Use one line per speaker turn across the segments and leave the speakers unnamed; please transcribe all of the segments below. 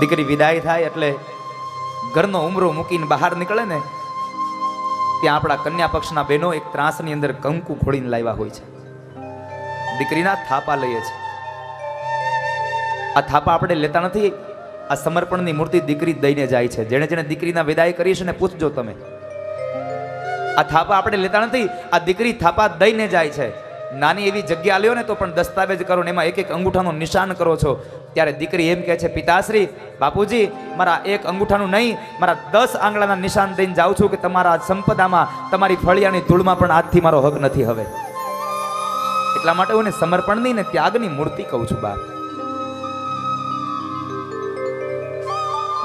દીકરી વિદાય થાય એટલે ઘરનો ઉમરો મૂકીને બહાર નીકળે ને, ત્યાં આપણા કન્યા પક્ષના બહેનો એક ત્રાસની અંદર કંકુ ખોડીને લાવ્યા હોય છે. દીકરીના થાપા લઈએ છે. આ થાપા આપણે લેતા નથી, આ સમર્પણની મૂર્તિ દીકરી દઈને જાય છે. જેણે જેણે દીકરીના વિદાય કરી છે ને, પૂછજો તમે. આ થાપા આપણે લેતા નથી, આ દીકરી થાપા દઈને જાય છે. નાની એવી જગ્યા લ્યો ને તો પણ દસ્તાવેજ કરો ને એમાં એક એક અંગૂઠાનું નિશાન કરો છો. ત્યારે દીકરી એમ કહે છે, પિતાશ્રી, બાપુજી, મારા એક અંગૂઠાનું નહીં, મારા દસ આંગળાના નિશાન દઈને જાઉં છું કે તમારા સંપદામાં, તમારી ફળિયાની ધૂળમાં પણ આજથી મારો હક નથી હવે. એટલા માટે હું સમર્પણની ને ત્યાગની મૂર્તિ કહું છું બાપ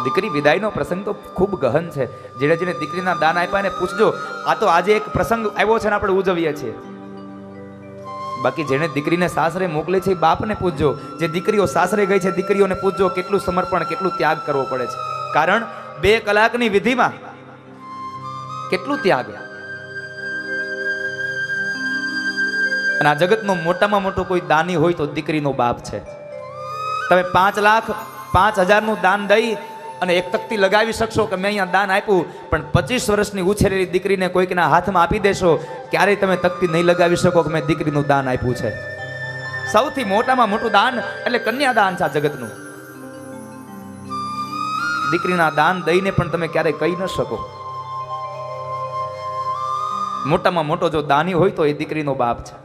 દીકરી વિદાયનો પ્રસંગ તો ખૂબ ગહન છે. જેને જેને દીકરીના દાન આપ્યા અને પૂછજો, આ તો આજે એક પ્રસંગ આવ્યો છે ને આપણે ઉજવીએ છીએ. બાકી જેણે દીકરીને સાસરે મોકલે છે બાપને પૂછજો જે દીકરીઓ સાસરે ગઈ છે દીકરીઓને પૂછજો કેટલું સમર્પણ, કેટલું ત્યાગ કરવો પડે છે. કારણ બે કલાકની વિધિમાં કેટલું ત્યાગ. અને આ જગતનો મોટામાં મોટો કોઈ દાની હોય તો દીકરીનો બાપ છે. તમે પાંચ લાખ, પાંચ હજારનું દાન દઈ અને એક તકતી લગાવી શકશો કે મેં અહીંયા દાન આપ્યું, પણ પચીસ વર્ષની ઉછેરેલી દીકરીને કોઈકના હાથમાં આપી દેશો, ક્યારેય તમે તકતી નહીં લગાવી શકો કે મેં દીકરીનું દાન આપ્યું છે. સૌથી મોટામાં મોટું દાન એટલે કન્યાદાન છે આ જગતનું. દીકરીના દાન દઈને પણ તમે ક્યારેય કહી ન શકો. મોટામાં મોટો જો દાની હોય તો એ દીકરીનો બાપ છે.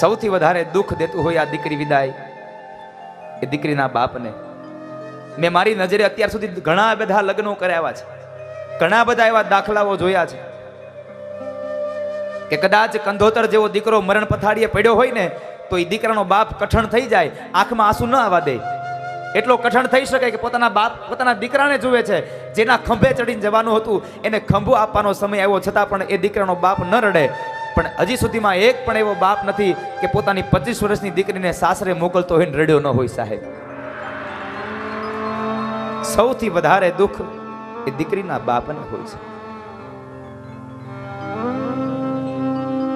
સૌથી વધારે દુઃખ દેતું હોય આ દીકરી વિદાય. એ દીકરીના બાપને. મેં મારી નજરે અત્યાર સુધી ઘણા બધા લગ્નો કરાવ્યા છે. ઘણા બધા એવા દાખલાઓ જોયા છે. કે કદાચ કંધોતર જેવો દીકરો મરણ પથારીએ પડ્યો હોય ને, તો એ દીકરાનો બાપ કઠણ થઈ જાય, આંખમાં આંસુ ન આવવા દે. એટલો કઠણ થઈ શકે કે પોતાના બાપ, પોતાના દીકરાને જુએ છે, જેના ખંભે ચડીને જવાનું હતું, એને ખંભો આપવાનો સમય આવ્યો છતાં પણ એ દીકરાનો બાપ ન રડે. પણ હજી સુધીમાં એક પણ એવો બાપ નથી કે પોતાની પચીસ વર્ષની દીકરીને સાસરે મોકલતો હોય ને રડ્યો ન હોય સાહેબ. સૌથી વધારે દુઃખ એ દીકરીના બાપને હોય છે.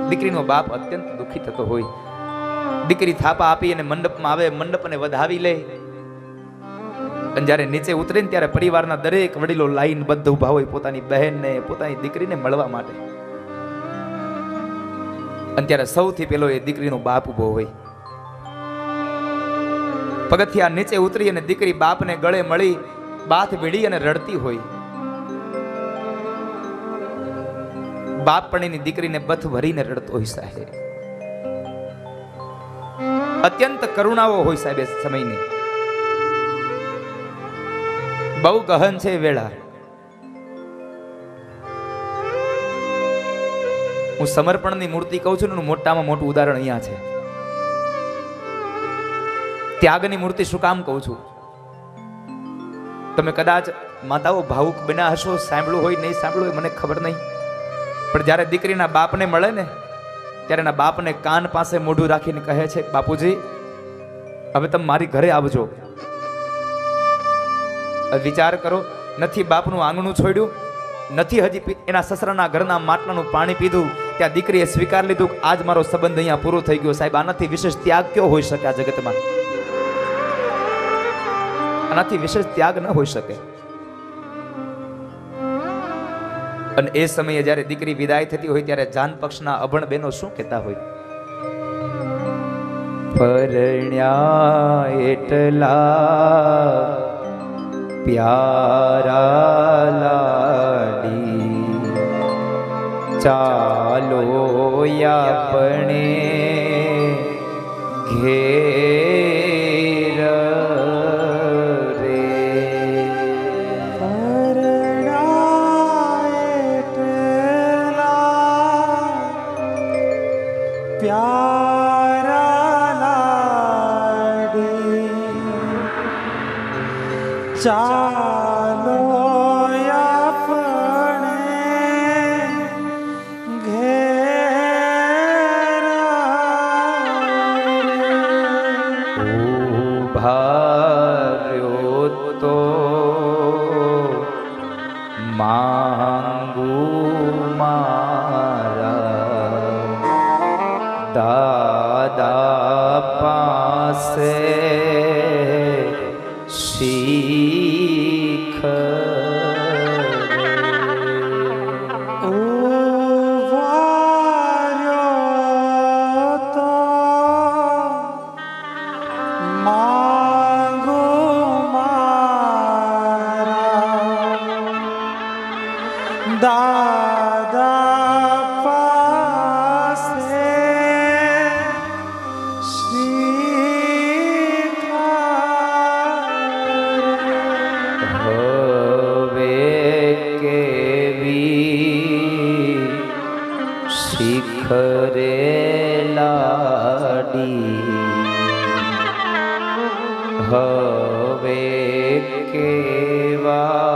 દીકરીનો બાપ અત્યંત દુઃખી થતો હોય. દીકરી થાપા આપી અને મંડપમાં આવે, મંડપને વધાવી લે. અને જ્યારે નીચે ઉતરે ત્યારે પરિવારના દરેક વડીલો લાઈન બદ્ધ ઊભા હોય પોતાની બહેનને, પોતાની દીકરીને મળવા માટે. અને ત્યારે સૌથી પેલો એ દીકરીનો બાપ ઊભો હોય. પગથિયા નીચે ઉતરી અને દીકરી બાપને ગળે મળી, બાથ ભીડી અને રડતી હોય. બાપ પણ એની દીકરીને બથ ભરીને રડતો હોય સાહેબ. અત્યંત કરુણાઓ હોય સાહેબ સમયની. બહુ ગહન છે વેળા. હું સમર્પણની મૂર્તિ કહું છું ને મોટામાં મોટું ઉદાહરણ અહીંયા છે. ત્યાગની મૂર્તિ શું કામ કહું છું? તમે કદાચ માતાઓ ભાવુક બન્યા હશો, સાંભળ્યું હોય, નહીં સાંભળ્યું હોય, મને ખબર નહીં. પણ જ્યારે દીકરીના બાપને મળે ને, ત્યારે એના બાપને કાન પાસે મોઢું રાખીને કહે છે, બાપુજી, હવે તમે મારી ઘરે આવજો. વિચાર કરો, નથી બાપનું આંગણું છોડ્યું નથી હજી એના સસરાના ઘરના માટલાનું પાણી પીધું, ત્યાં દીકરીએ સ્વીકાર લીધું આજ મારો સંબંધ અહીંયા પૂરો થઈ ગયો. સાહેબ, આનાથી વિશેષ ત્યાગ કયો હોઈ શકે આ જગતમાં? આનાથી વિશેષ ત્યાગ ન હોઈ શકે. અને એ સમયે જ્યારે દીકરી વિદાય થતી હોય, ત્યારે જાન પક્ષના અભણ બહેનો શું કહેતા હોય? પરણ્યા એટલા પ્યારા લાડી ચાલો આપણે ઘેર હવે કેવા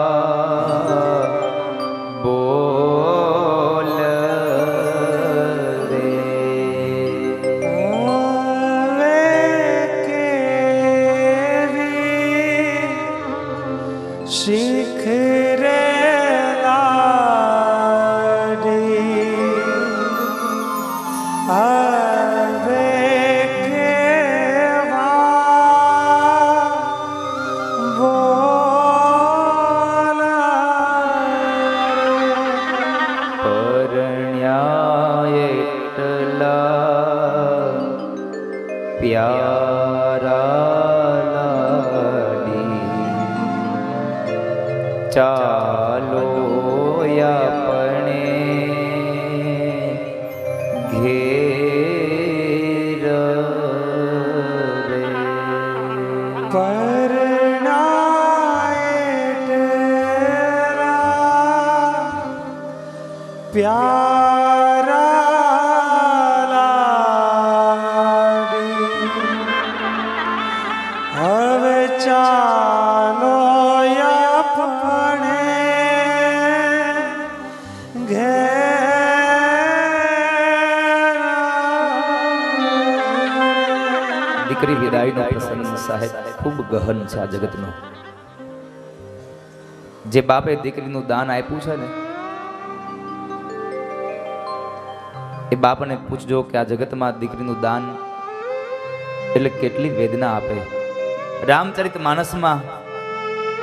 પ્યારા
હવે ચાલો આપણે
દીકરી વિદાયનો પ્રસંગ સાહેબ ખૂબ ગહન છે આ જગતનો. જે બાપે દીકરીનું દાન આપ્યું છે ને એ બાપને પૂછજો કે આ જગતમાં દીકરીનું દાન એટલે કેટલી વેદના આપે. રામચરિત માનસમાં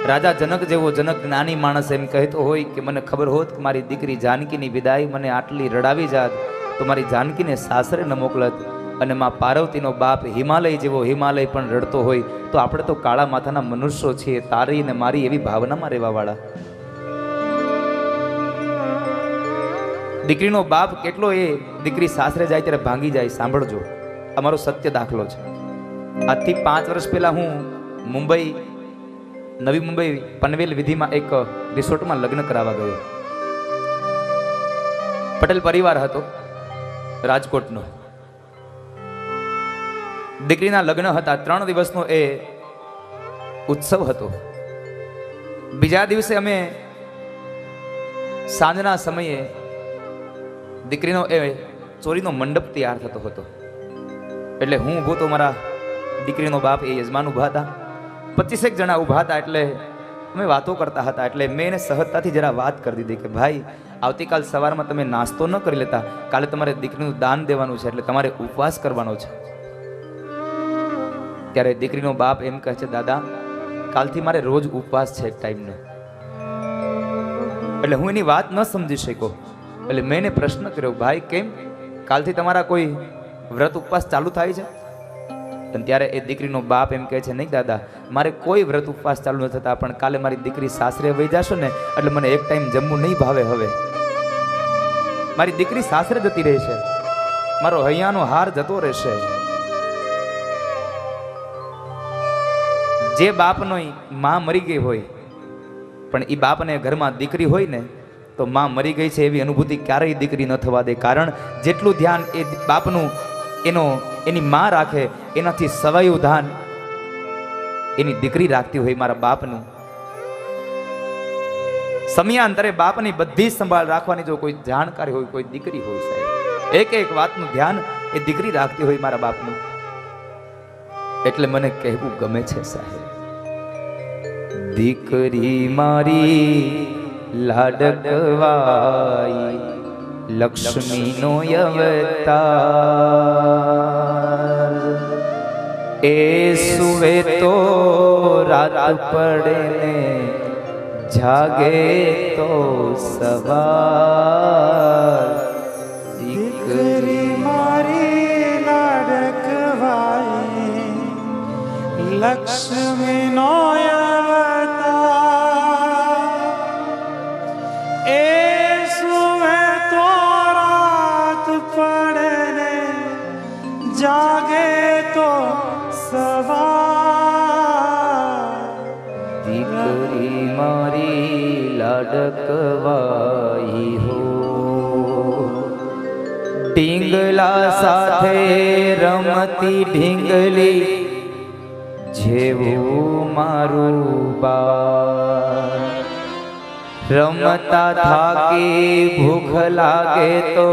રાજા જનક જેવો જનક જ્ઞાની માણસ એમ કહેતો હોય કે મને ખબર હોત કે મારી દીકરી જાનકીની વિદાય મને આટલી રડાવી જાત, તો મારી જાનકીને સાસરે ન મોકલત અને માં પાર્વતીનો બાપ હિમાલય જેવો હિમાલય પણ રડતો હોય, તો આપણે તો કાળા માથાના મનુષ્યો છીએ, તારી ને મારી એવી ભાવનામાં રહેવાવાળા. દીકરીનો બાપ કેટલો એ દીકરી સાસરે જાય ત્યારે ભાંગી જાય, સાંભળજો. અમારો સત્ય દાખલો છે. આજથી પાંચ વર્ષ પહેલા હું મુંબઈ, નવી મુંબઈ પનવેલ વિધિમાં એક રિસોર્ટમાં લગ્ન કરાવવા ગયો. પટેલ પરિવાર હતો, રાજકોટનો. દીકરીના લગ્ન હતા, ત્રણ દિવસનો એ ઉત્સવ હતો. બીજા દિવસે અમે સાંજના સમયે દીકરીનો એ ચોરીનો મંડપ તૈયાર થતો હતો. એટલે હું ઊભો તો મારા દીકરીનો બાપ એ યજમાન ઊભા હતા. પચીસેક જણા ઊભા હતા એટલે અમે વાતો કરતા હતા. એટલે મેં એને સહજતાથી જરા વાત કરી દીધી કે, ભાઈ, આવતીકાલ સવારમાં તમે નાસ્તો ન કરી લેતા. કાલે તમારે દીકરીનું દાન દેવાનું છે, એટલે તમારે ઉપવાસ કરવાનો છે. ત્યારે દીકરીનો બાપ એમ કહે છે, દાદા, કાલથી મારે રોજ ઉપવાસ છે ટાઈમનો. એટલે હું એની વાત ન સમજી શક્યો. એટલે મેં એને પ્રશ્ન કર્યો, ભાઈ, કેમ કાલથી તમારા કોઈ વ્રત ઉપવાસ ચાલુ થાય છે? અને ત્યારે એ દીકરીનો બાપ એમ કહે છે, નહીં દાદા, મારે કોઈ વ્રત ઉપવાસ ચાલુ ન થતા, પણ કાલે મારી દીકરી સાસરે વહી જશો ને, એટલે મને એક ટાઈમ જમવું નહીં ભાવે હવે. મારી દીકરી સાસરે જતી રહેશે મારો હૈયાનો હાર જતો રહેશે જે બાપનો માં મરી ગઈ હોય, પણ એ બાપને ઘરમાં દીકરી હોય ને તો માં મરી ગઈ છે એવી અનુભૂતિ ક્યારેય દીકરી ન થવા દે. કારણ જેટલું ધ્યાન એ બાપનું, એનો, એની માં રાખે, એનાથી સવાયું ધ્યાન એની દીકરી રાખતી હોય મારા બાપનું. સમયાંતરે બાપની બધી સંભાળ રાખવાની જો કોઈ જાણકારી હોય, કોઈ દીકરી હોય સાહેબ, એક એક વાતનું ધ્યાન એ દીકરી રાખતી હોય મારા બાપનું. એટલે મને કહેવું ગમે છે સાહેબ, દીકરી મારી લાડકવાઈ લક્ષ્મીનો અવતાર. સુવે તો રાત પડે ને જાગે તો સવાર.
દીકરી મારી લાડકવાઈ લક્ષ્મી
દીકરી મારી લાડકવાઈ હો. ઢીંગલા સાથે રમતી ઢીંગલી જેવું મારું બા રમતા થાકી ભૂખ લાગે તો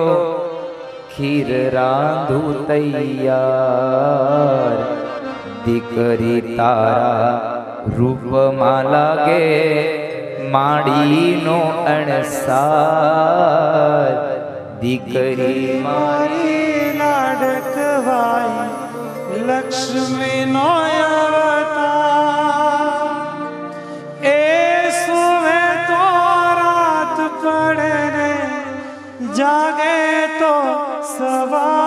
ખીર રાંધું તૈયાર. દીકરી તારા રૂપમાં લાગે માડીનો અણસાર. દીકરી મારી
લાડકવાઈ લક્ષ્મી નો જાગે તો સવાર.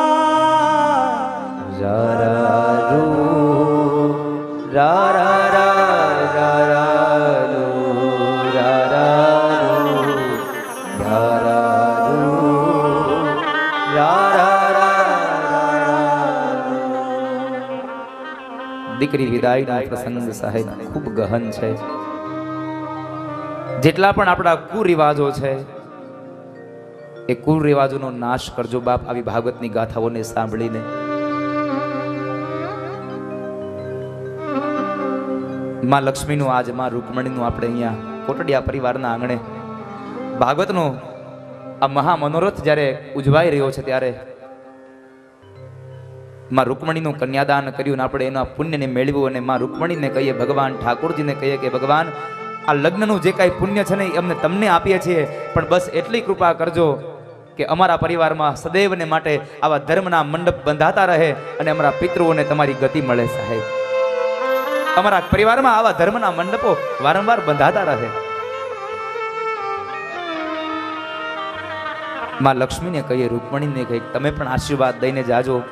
દીકરી વિદાયનો પ્રસંગ સાહેબ ખૂબ ગહન છે. જેટલા પણ આપણા કુરિવાજો છે, એ કુરિવાજોનો નાશ કરજો બાપ આવી ભાગવતની ગાથાઓને સાંભળીને. માં લક્ષ્મીનું આજ, માં રૂકમણીનું આપણે અહીંયા કોટડિયા પરિવારના આંગણે. ભાગવતનો આ મહા મનોરથ જ્યારે ઉજવાઈ રહ્યો છે ત્યારે માં રૂકમણીનું કન્યાદાન કર્યું ને આપણે એના પુણ્યને મેળવ્યું અને માં રૂકમણીને કહીએ, ભગવાન ઠાકોરજીને કહીએ કે, ભગવાન, આ લગ્નનું જે કાંઈ પુણ્ય છે ને એ અમને તમને આપીએ છીએ, પણ બસ એટલી કૃપા કરજો કે અમારા પરિવારમાં સદૈવને માટે આવા ધર્મના મંડપ બંધાતા રહે અને અમારા પિતૃઓને તમારી ગતિ મળે સાહેબ. અમારા પરિવારમાં આવા ધર્મના મંડપો વારંવાર બંધાતા રહે. માં લક્ષ્મીને કહીએ, રૂકમણીને કહીએ, તમે પણ આશીર્વાદ દઈને જાજો.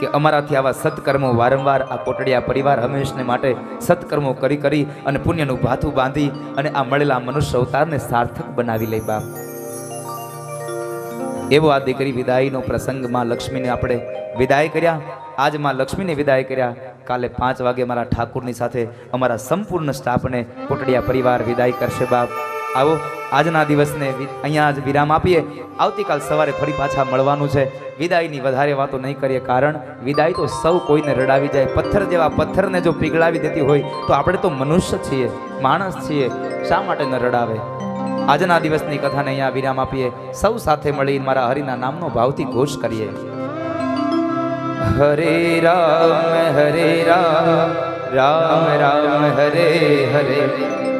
કે અમારાથી આવા સત્કર્મો વારંવાર આ કોટડિયા પરિવાર હંમેશને માટે સત્કર્મો કરી કરી અને પુણ્યનું ભાથું બાંધી અને આ મળેલા મનુષ્ય અવતારને સાર્થક બનાવી લે બાપ એવો આ દીકરી વિદાયનો પ્રસંગમાં લક્ષ્મીને આપણે વિદાય કર્યા. આજમાં લક્ષ્મીને વિદાય કર્યા. કાલે પાંચ વાગે મારા ઠાકુરની સાથે અમારા સંપૂર્ણ સ્ટાફને કોટડિયા પરિવાર વિદાય કરશે બાપ આવો, આજના દિવસને અહીંયા જ વિરામ આપીએ. આવતીકાલ સવારે ફરી પાછા મળવાનું છે. વિદાયની વધારે વાતો નહીં કરીએ કારણ, વિદાય તો સૌ કોઈને રડાવી જાય. પથ્થર જેવા પથ્થરને જો પીગળાવી દેતી હોય, તો આપણે તો મનુષ્ય છીએ, માણસ છીએ. શા માટે ન રડાવે? આજના દિવસની કથાને અહીંયા વિરામ આપીએ. સૌ સાથે મળી મારા હરિના નામનો ભાવથી ઘોષ કરીએ. હરે રામ હરે રામ. રામ રામ, હરે હરે.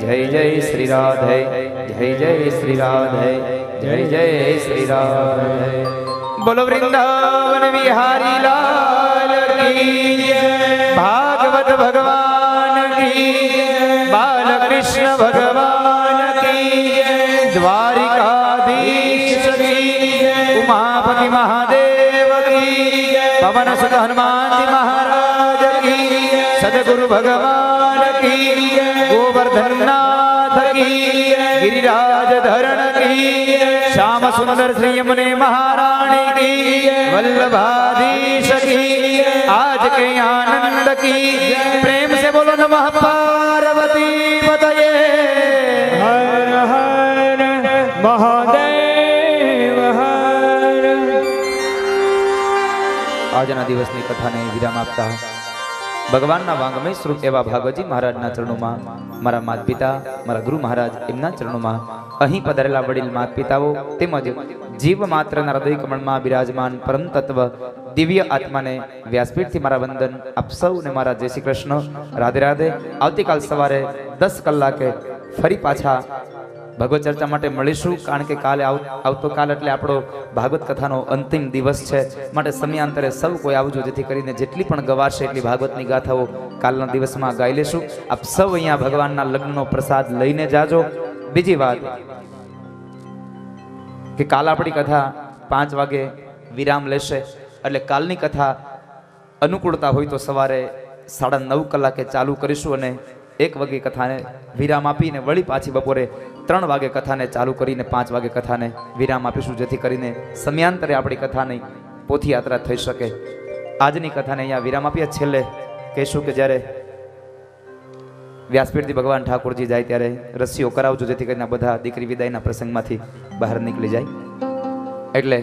જય જય શ્રી રાધે, જય જય શ્રી રાધે, જય જય શ્રી રાધે બોલો વૃંદાવન વિહારી લાલ કી. ભાગવત ભગવાન કી. બાલકૃષ્ણ ભગવાન કી. દ્વારિકાધીશ ઉમાપતિ મહાદેવ કી પવન સુત હનુમાનજી મહારાજ કી સદગુરુ ભગવાન જય. ગોવર્ધન નાથ કી જય. गिरिराज धरण की श्याम सुंदर श्री यमुने महारानी की वल्लभाधीश की आज के आनंद की प्रेम से बोलो नमः पार्वती पतये
હર હર મહાદેવ હર
આજના દિવસની કથાને વિરામ આપતા ભગવાનના વાંગમય સ્વરૂપ એવા ભાગવતજી મહારાજના ચરણોમાં, મારા માત પિતા મારા ગુરુ મહારાજ એમના ચરણોમાં, અહીં પધારેલા વડીલ માત પિતાઓ તેમજ જીવ માત્રના હૃદય કમળમાં બિરાજમાન પરમ તત્વ દિવ્ય આત્માને વ્યાસપીઠથી મારા વંદન આપ સૌને મારા જય શ્રી કૃષ્ણ. રાધે રાધે. આવતીકાલ સવારે દસ કલાકે ફરી પાછા ભગવત ચર્ચા માટે મળીશું, કારણ કે કાલે આવ- આવતો કાલ એટલે આપણો ભાગવત કથાનો અંતિમ દિવસ છે. માટે સમયાંતરે સૌ કોઈ આવજો, જેથી કરીને જેટલી પણ ગવાશે એટલી ભાગવતની ગાથાઓ કાલના દિવસમાં ગાઈ લેશું. આપ સૌ અહીંયા ભગવાનના લગ્નનો પ્રસાદ લઈને જાજો. બીજી વાત કે કાલ આપણી કથા પાંચ વાગે વિરામ લેશે. એટલે કાલની કથા અનુકૂળતા હોય તો સવારે સાડા નવ કલાકે ચાલુ કરીશું અને એક વાગે કથાને વિરામ આપીને વળી પાછી બપોરે ત્રણ વાગે કથાને ચાલુ કરીને પાંચ વાગે કથાને વિરામ આપીશું, જેથી કરીને સમયાંતરે આપણી કથાની પોથી યાત્રા થઈ શકે. આજની કથાને અહીંયા વિરામ આપીએ. છેલ્લે કહીશું કે જ્યારે વ્યાસપીઠથી ભગવાન ઠાકોરજી જાય ત્યારે રસીઓ કરાવજો, જેથી કરીને બધા દીકરી વિદાયના પ્રસંગમાંથી બહાર નીકળી જાય. એટલે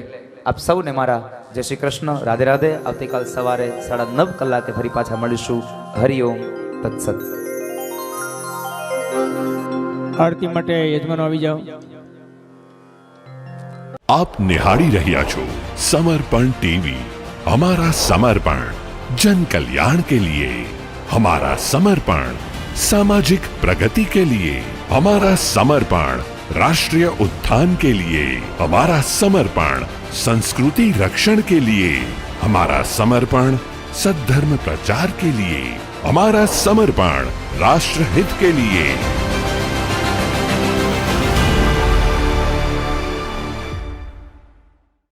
આપ સૌને મારા જય શ્રી કૃષ્ણ, રાધે રાધે. આવતીકાલ સવારે સાડા નવ કલાકે ફરી પાછા મળીશું. હરિઓમ તત્સત.
આરતી માટે યજમાનો આવી જાઓ
આપ નિહાળી રહ્યા છો સમર્પણ ટીવી हमारा समर्पण जन कल्याण के लिए हमारा समर्पण सामाजिक प्रगति के लिए हमारा समर्पण राष्ट्रीय उत्थान के लिए हमारा समर्पण संस्कृति रक्षण के लिए हमारा समर्पण सद्धर्म प्रचार के लिए हमारा समर्पण राष्ट्र हित के लिए